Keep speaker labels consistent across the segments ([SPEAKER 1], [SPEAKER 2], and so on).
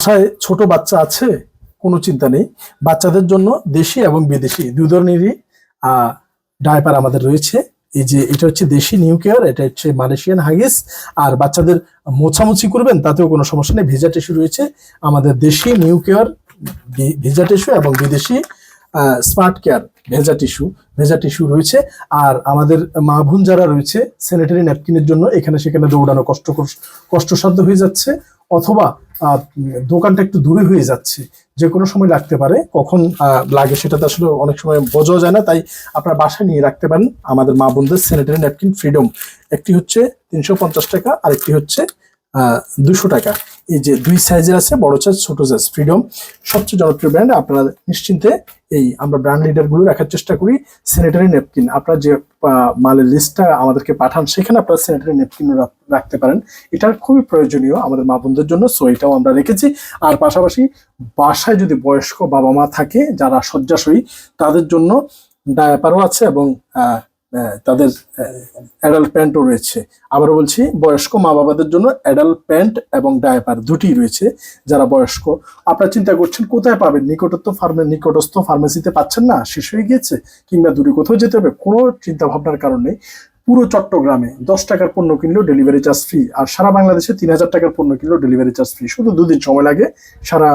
[SPEAKER 1] বাসায় ছোট বাচ্চা আছে, কোনো চিন্তা নেই। বাচ্চাদের জন্য দেশি এবং বিদেশি দুই ধরনেরই ডায়পার আমাদের রয়েছে। এই যে এটা হচ্ছে দেশি নিউ কেয়ার এটা হচ্ছে মালয়েশিয়ান হাগিস আর বাচ্চাদের মোছামুছি করবেন, তাতেও কোনো সমস্যা নেই। ভেজা টিস্যু রয়েছে। আমাদের দেশি নিউ কেয়ার ভেজা টিস্যু এবং বিদেশি স্মার্ট কেয়ার ভেজা টিস্যু ভেজা টিস্যু রয়েছে। আর আমাদের মা বোন যারা রয়েছে স্যানিটারি ন্যাপকিনের জন্য এখানে সেখানে দৌড়ানো কষ্ট কষ্টসাধ্য হয়ে যাচ্ছে। অথবা দোকানটা একটু দূরে হয়ে যাচ্ছে। যে কোনো সময় লাগতে পারে। কখন লাগে সেটা তো আসলে অনেক সময় বোঝাও যায় না। তাই আপনার বাসায় নিয়ে রাখতে পারেন। আমাদের মা বোনদের স্যানিটারি ন্যাপকিন ফ্রিডম একটি হচ্ছে তিনশো পঞ্চাশ টাকা আর একটি হচ্ছে দুশো টাকা। এই যে দুই সাইজের আছে, বড় সাইজ ছোট সাইজ ফ্রিডম সবচেয়ে জনপ্রিয় ব্র্যান্ড আপনারা নিশ্চিন্তে এই আমরা ব্র্যান্ড লিডারগুলো রাখার চেষ্টা করি স্যানিটারি ন্যাপকিন আপনারা যে মালের লিস্টটা আমাদেরকে পাঠান, সেখানে আপনারা স্যানিটারি ন্যাপকিন রাখতে পারেন। এটা খুবই প্রয়োজনীয় আমাদের মা বোনদের জন্য সো এটাও আমরা রেখেছি। আর পাশাপাশি বাসায় যদি বয়স্ক বাবা মা থাকে, যারা শয্যাশয়ী, তাদের জন্য ডায়াপারও আছে এবং তাদের অ্যাডাল্ট প্যান্টও রয়েছে। আবারও বলছি, বয়স্ক মা বাবাদের জন্য অ্যাডাল্ট প্যান্ট এবং ডায়াপার দুটি রয়েছে যারা বয়স্ক। আপনারা চিন্তা করছেন, কোথায় পাবেন? নিকটত্ব ফার্মে নিকটস্থ ফার্মেসিতে পাচ্ছেন না? শেষ হয়ে গিয়েছে? কিংবা দূরে কোথাও যেতে হবে? কোনো চিন্তা ভাবনার কারণে পুরো চট্টগ্রামে দশ টাকার পণ্য কিনলেও ডেলিভারি চার্জ ফ্রি আর সারা বাংলাদেশে তিন হাজার টাকার পণ্য কিনলেও ডেলিভারি চার্জ ফ্রি শুধু দুদিন সময় লাগে সারা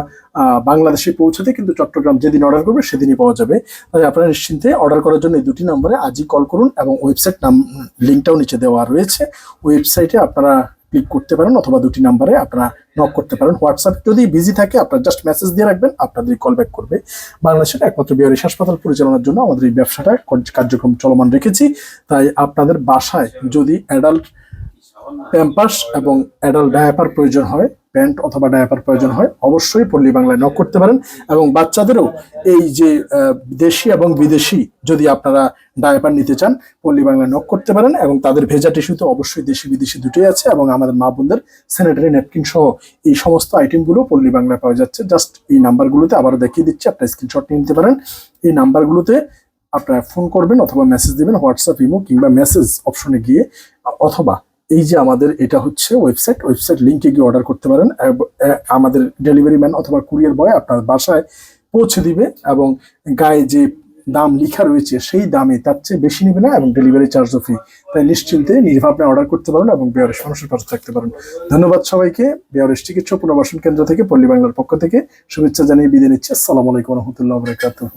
[SPEAKER 1] বাংলাদেশে পৌঁছাতে, কিন্তু চট্টগ্রাম যেদিন অর্ডার করবে সেদিনই পাওয়া যাবে। তাই আপনারা নিশ্চিন্তে অর্ডার করার জন্য এই দুটি নম্বরে আজই কল করুন এবং ওয়েবসাইট নাম লিঙ্কটাও নিচে দেওয়া রয়েছে। ওয়েবসাইটে আপনারা ক্লিক করতে পারেন অথবা দুটি নাম্বারে আপনারা নক করতে পারেন। হোয়াটসঅ্যাপ যদি বিজি থাকে, আপনারা জাস্ট মেসেজ দিয়ে রাখবেন আপনাদের কল ব্যাক করবে। বাংলাদেশের একমাত্র বিহারি হাসপাতাল পরিচালনার জন্য আমাদের এই ব্যবসাটা কার্যক্রম চলমান রেখেছি। তাই আপনাদের বাসায় যদি অ্যাডাল্ট প্যাম্পাস এবং অ্যাডাল্ট ডায়াপার প্রয়োজন হয় প্যান্ট অথবা ডায়াপার প্রয়োজন হয়, অবশ্যই পল্লী বাংলায় নক করতে পারেন। এবং বাচ্চাদেরও এই যে দেশি এবং বিদেশি যদি আপনারা ডায়াপার নিতে চান, পল্লী বাংলায় নক করতে পারেন এবং তাদের ভেজা টিস্যু তো অবশ্যই দেশি বিদেশি দুটোই আছে এবং আমাদের মা বোনদের স্যানিটারি ন্যাপকিন সহ এই সমস্ত আইটেমগুলো পল্লী বাংলায় পাওয়া যাচ্ছে। জাস্ট এই নাম্বারগুলোতে আবারও দেখিয়ে দিচ্ছি, আপনার স্ক্রিনশট নিয়ে নিতে পারেন। এই নাম্বারগুলোতে আপনারা ফোন করবেন অথবা মেসেজ দিবেন হোয়াটসঅ্যাপ ইমো কিংবা মেসেজ অপশনে গিয়ে, অথবা এই যে আমাদের এটা হচ্ছে ওয়েবসাইট ওয়েবসাইট লিঙ্কে গিয়ে অর্ডার করতে পারেন। আমাদের ডেলিভারি ম্যান অথবা কুরিয়ার বয় আপনার বাসায় পৌঁছে দিবে এবং গায়ে যে দাম লেখা রয়েছে সেই দামে তার চেয়ে বেশি নেবে না এবং ডেলিভারি চার্জও ফ্রি তাই নিশ্চিন্তে নির্ভাবনায় অর্ডার করতে পারেন এবং বেয়ারেশ মানুষের পাশে থাকতে পারেন ধন্যবাদ সবাইকে। বেয়ারেশ চিকিৎসা পুনর্বাসন কেন্দ্র থেকে, পল্লী বাংলার পক্ষ থেকে শুভেচ্ছা জানিয়ে বিদায় নিচ্ছে। আসসালামু আলাইকুম রহমতুল্লাহ বরকাতুহ।